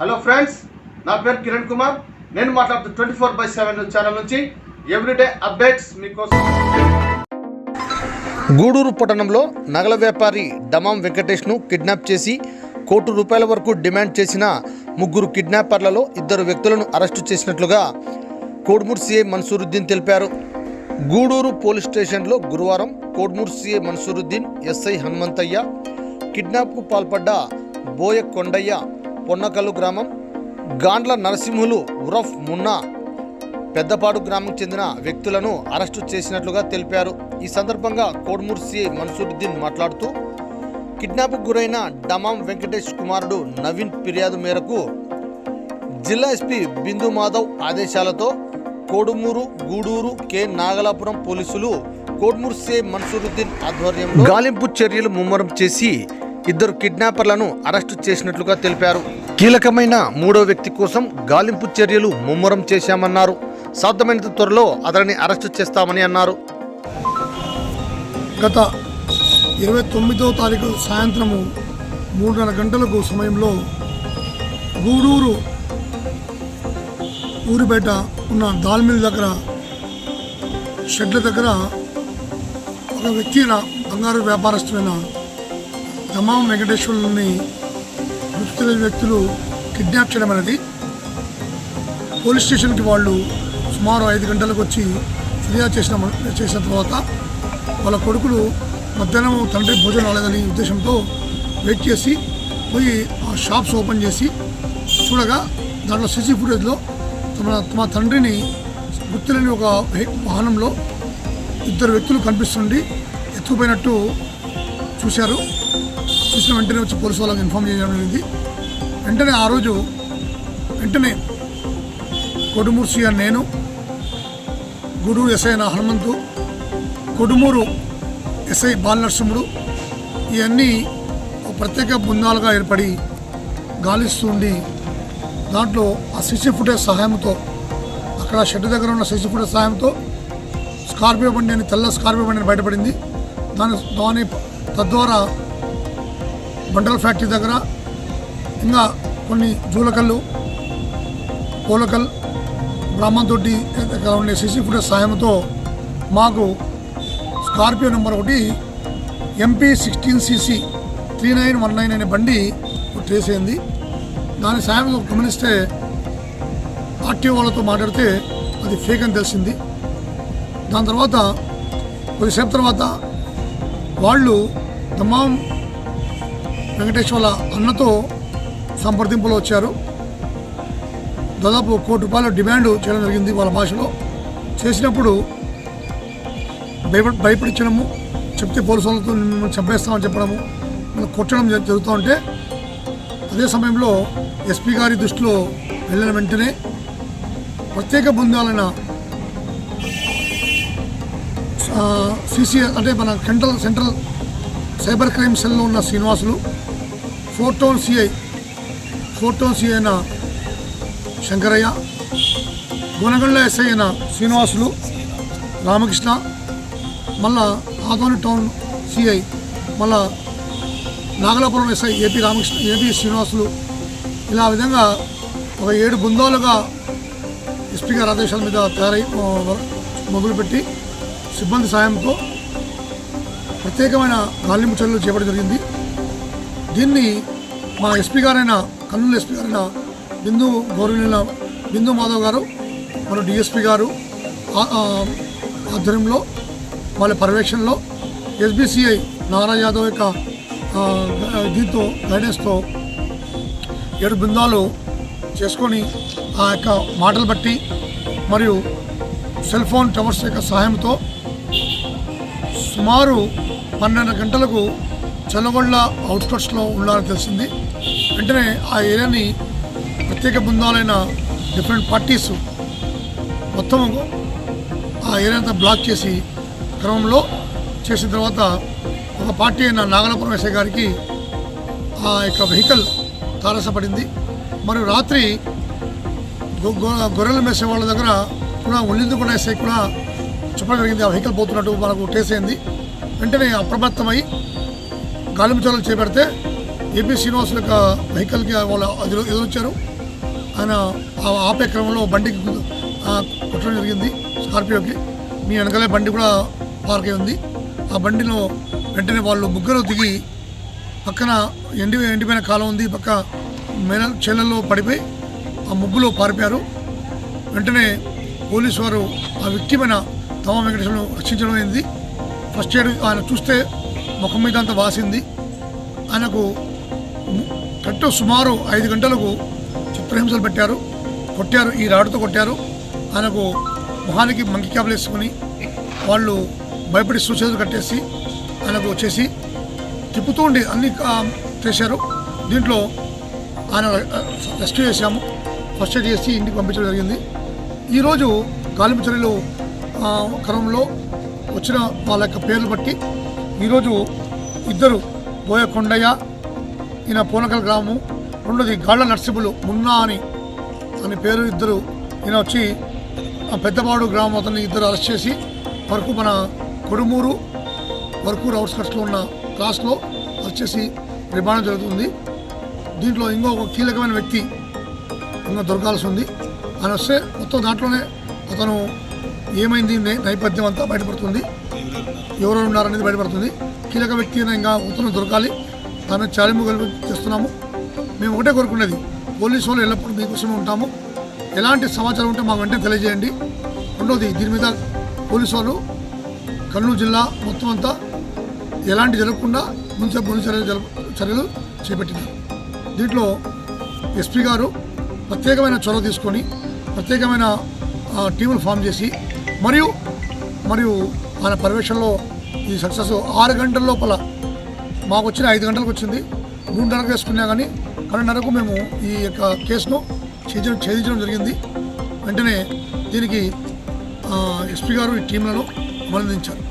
Hello friends నా పేరు కిరణ్ కుమార్. నేను మాట్లాడుతూ twenty four by seven channel నుంచి ఎవ్రీడే అప్డేట్స్ మీకోసం. గూడూరు పట్టణంలో నగల వ్యాపారి డమాం వెంకటేష్ను కిడ్నాప్ చేసి కోటి రూపాయల వరకు డిమాండ్ చేసిన ముగ్గురు కిడ్నాపర్లలో ఇద్దరు వ్యక్తులను అరెస్టు చేసినట్లుగా కోడ్మూర్ సీఐ మన్సూరుద్దీన్ తెలిపారు. గూడూరు పోలీస్ స్టేషన్లో గురువారం కోడ్మూర్ సీఏ మన్సూరుద్దీన్ ఎస్ఐ హనుమంతయ్య కిడ్నాప్కు పాల్పడ్డ బోయ కొండయ్య పొన్నకల్లు గ్రామం గాండ్ల నరసింహులు ఉరఫ్ మున్నా పెద్దపాడు గ్రామం చెందిన వ్యక్తులను అరెస్టు చేసినట్లుగా తెలిపారు. ఈ సందర్భంగా కోడ్మూర్ సిఐ మన్సూరుద్దీన్ మాట్లాడుతూ కిడ్నాప్కు గురైన డమాం వెంకటేష్ కుమారుడు నవీన్ ఫిర్యాదు మేరకు జిల్లా ఎస్పీ బిందు మాధవ్ ఆదేశాలతో కోడుమూరు గూడూరు కె. నాగలాపురం పోలీసులు కోడ్మూర్సే సిఐ మన్సూరుద్దీన్ ఆధ్వర్యంలో గాలింపు చర్యలు ముమ్మరం చేసి ఇద్దరు కిడ్నాపర్లను అరెస్టు చేసినట్లుగా తెలిపారు. కీలకమైన మూడో వ్యక్తి కోసం గాలింపు చర్యలు ముమ్మరం చేశామన్నారు. సాధ్యమైనంత త్వరలో అతనిని అరెస్టు చేస్తామని అన్నారు. గత ఇరవై తొమ్మిదో తారీఖు సాయంత్రము మూడున్నర గంటలకు సమయంలో గూడూరు ఊరిపేట ఉన్న దాల్మిల్ దగ్గర షెడ్ల దగ్గర ఒక వ్యక్తి అయిన బంగారు వ్యాపారస్తుడైన దమాం వెంకటేశ్వరుని గుర్తు వ్యక్తులు కిడ్నాప్ చేయడం అనేది పోలీస్ స్టేషన్కి వాళ్ళు సుమారు ఐదు గంటలకు వచ్చి ఫిర్యాదు చేసిన చేసిన తర్వాత వాళ్ళ కొడుకులు మధ్యాహ్నం తండ్రి భోజనం రాలేదని ఉద్దేశంతో వెయిట్ చేసి పోయి ఆ షాప్స్ ఓపెన్ చేసి చూడగా దాంట్లో సీసీ ఫుటేజ్లో తమ తమ తండ్రిని గుర్తులేని ఒక వాహనంలో ఇద్దరు వ్యక్తులు కనిపిస్తుండి ఎత్తుకుపోయినట్టు చూశారు. చూసిన వెంటనే వచ్చి పోలీసు వాళ్ళకి ఇన్ఫామ్ చేయడం జరిగింది. వెంటనే ఆ రోజు వెంటనే కొడుమూరు సీఆర్ నేను గూడూరు ఎస్ఐ నా హనుమంతు కొడుమూరు ఎస్ఐ బాలనరసింహుడు ఇవన్నీ ఒక ప్రత్యేక బృందాలుగా ఏర్పడి గాలిస్తుండి దాంట్లో ఆ సీసీ ఫుటేజ్ సహాయంతో అక్కడ షెడ్ దగ్గర ఉన్న సీసీ ఫుటేజ్ సహాయంతో స్కార్పియో బండి అని తెల్ల స్కార్పియో బండి అని బయటపడింది. దాని దాని తద్వారా బండల ఫ్యాక్టరీ దగ్గర ఇంకా కొన్ని జూలకల్లు పూలకల్ బ్రాహ్మణతోటి దగ్గర ఉండే సిసి ఫుటేజ్ సాయంతో మాకు స్కార్పియో నెంబర్ ఒకటి MP sixteen CC three nine one nine అనే బండి ట్రేస్ అయింది. దాని సాయం గమనిస్తే ఆర్టీఓ వాళ్ళతో మాట్లాడితే అది ఫేక్ అని తెలిసింది. దాని తర్వాత కొద్దిసేపు తర్వాత వాళ్ళు తమాం వెంకటేష్ వాళ్ళ అన్నతో సంప్రదింపులు వచ్చారు. దాదాపు కోటి రూపాయల డిమాండ్ చేయడం జరిగింది వాళ్ళ భాషలో. చేసినప్పుడు భయపడి భయపడించడము చెప్తే పోలీసు వాళ్ళతో మిమ్మల్ని చంపేస్తామని చెప్పడము మనం కొట్టడం జరుగుతూ ఉంటే అదే సమయంలో ఎస్పీ గారి దృష్టిలో వెళ్ళిన వెంటనే ప్రత్యేక బృందాలైన సిసి అంటే మన సెంట్రల్ సెంట్రల్ సైబర్ క్రైమ్ సెల్లో ఉన్న Srinivasulu four town CI four town CI అయిన శంకరయ్య గుణగళ్ళ ఎస్ఐ అయిన శ్రీనివాసులు రామకృష్ణ మళ్ళా ఆదోని టౌన్ సిఐ మళ్ళా Nagalapuram SI AP Ramakrishna AP Srinivasulu. ఇలా విధంగా ఒక ఏడు బృందాలుగా ఎస్పీ గారి ఆదేశాల మీద తయారై మొదలుపెట్టి సిబ్బంది సాయంతో ప్రత్యేకమైన గాలింపు చర్యలు చేపట్టడం జరిగింది. దీన్ని మా ఎస్పీ గారైన కర్నూలు ఎస్పీ గారైన బిందు గౌరవనీయుల బిందు మాధవ్ గారు మన డిఎస్పీ గారు ఆధ్వర్యంలో వాళ్ళ పర్యవేక్షణలో ఎస్బీసీఐ నారా యాదవ్ యొక్క దీంతో గైడెన్స్తో ఏడు బృందాలు చేసుకొని ఆ యొక్క మాటలు బట్టి మరియు సెల్ ఫోన్ టవర్స్ యొక్క సహాయంతో సుమారు పన్నెండు గంటలకు చల్లగొండ అవుట్స్కట్స్లో ఉండాలని తెలిసింది. వెంటనే ఆ ఏరియాని ప్రత్యేక బృందాలైన డిఫరెంట్ పార్టీస్ మొత్తం ఆ ఏరియా అంతా బ్లాక్ చేసి క్రమంలో చేసిన తర్వాత ఒక పార్టీ అయిన నాగలాపురం ఎస్ఐ గారికి ఆ యొక్క వెహికల్ తారసపడింది. మరియు రాత్రి గొ- గొ- గొర్రెలు మేసే వాళ్ళ దగ్గర కూడా ఒళ్ళిందుకున్న ఎస్ఐ కూడా చెప్పడం జరిగింది. ఆ వెహికల్ పోతున్నట్టు మనకు ట్రేస్ అయింది. వెంటనే అప్రమత్తమై గాలింపు చేపడితే ఏపీ శ్రీనివాసుల యొక్క వెహికల్కి వాళ్ళు అదిలో ఎదురొచ్చారు. ఆయన ఆ ఆపే క్రమంలో బండికి కుట్టడం జరిగింది స్కార్పియోకి. మీ వెనకలే బండి కూడా పార్క్ అయి ఉంది. ఆ బండిలో వెంటనే వాళ్ళు ముగ్గురు దిగి పక్కన ఎండి ఎండిపోయిన కాలం ఉంది. పక్క మేన చెల్లెల్లో పడిపోయి ఆ ముగ్గులో పారిపోయారు. వెంటనే పోలీసు వారు ఆ వ్యక్తిమైన తమ వెంకటేశ్వరను రక్షించడం అయింది. ఫస్ట్ ఎయిడ్ ఆయన చూస్తే ముఖం మీద అంతా వాసింది. ఆయనకు కరెక్ట్ సుమారు ఐదు గంటలకు చిత్రహింసలు పెట్టారు. కొట్టారు ఈ రాడుతో కొట్టారు. ఆయనకు మొహానికి మంకి క్యాప్లు వేసుకొని వాళ్ళు భయపడి సూచనలు కట్టేసి ఆయనకు వచ్చేసి తిప్పుతూ ఉండి అన్ని చేశారు. దీంట్లో ఆయన రెస్క్యూ చేశాము. ఫస్ట్ ఎయిడ్ చేసి ఇంటికి పంపించడం జరిగింది. ఈరోజు గాలింపు చర్యలు క్రమంలో వచ్చిన వాళ్ళ యొక్క పేర్లు బట్టి ఈరోజు ఇద్దరు బోయ కొండయ్య ఈయన పూనకల్ గ్రామం రెండోది గాళ్ళ నర్సింహులు మున్నా అని. అని పేరు ఇద్దరు. ఈయన వచ్చి ఆ పెద్దపాడు గ్రామం అతన్ని ఇద్దరు అరెస్ట్ చేసి వరకు మన కొడుమూరు వరకు అవుట్స్కట్స్లో ఉన్న క్లాస్లో అరెస్ట్ చేసి రిమాండ్ జరుగుతుంది. దీంట్లో ఇంకో ఒక కీలకమైన వ్యక్తి ఇంకా దొరకాల్సి ఉంది ఆయన వస్తే మొత్తం దాంట్లోనే అతను ఏమైంది నేపథ్యం అంతా బయటపడుతుంది. ఎవరెవరు ఉన్నారనేది బయటపడుతుంది. కీలక వ్యక్తి ఇంకా ఉత్తరం దొరకాలి. దాని మీద చాలింపు కలిపి చేస్తున్నాము మేము ఒకటే కోరుకునేది పోలీసు వాళ్ళు ఎల్లప్పుడూ మీకోసమే ఉంటాము. ఎలాంటి సమాచారం ఉంటే మాకు వెంటనే తెలియజేయండి. రెండోది దీని మీద పోలీసు వాళ్ళు కర్నూలు జిల్లా మొత్తం అంతా ఎలాంటి జరగకుండా ముందు ముందు చర్యలు చర్యలు చేపట్టినారు దీంట్లో ఎస్పీ గారు ప్రత్యేకమైన చొరవ తీసుకొని ప్రత్యేకమైన ఆ, టీములు ఫామ్ చేసి మరియు మరియు ఆయన పర్యవేక్షణలో ఈ సక్సెస్ ఆరు గంటల లోపల మాకు వచ్చిన ఐదు గంటలకు వచ్చింది. మూడున్నరకు వేసుకున్నా కానీ పన్నెండున్నరకు మేము ఈ యొక్క కేసును ఛేదించడం ఛేదించడం జరిగింది. వెంటనే దీనికి ఎస్పీ గారు ఈ టీంలను అభినందించారు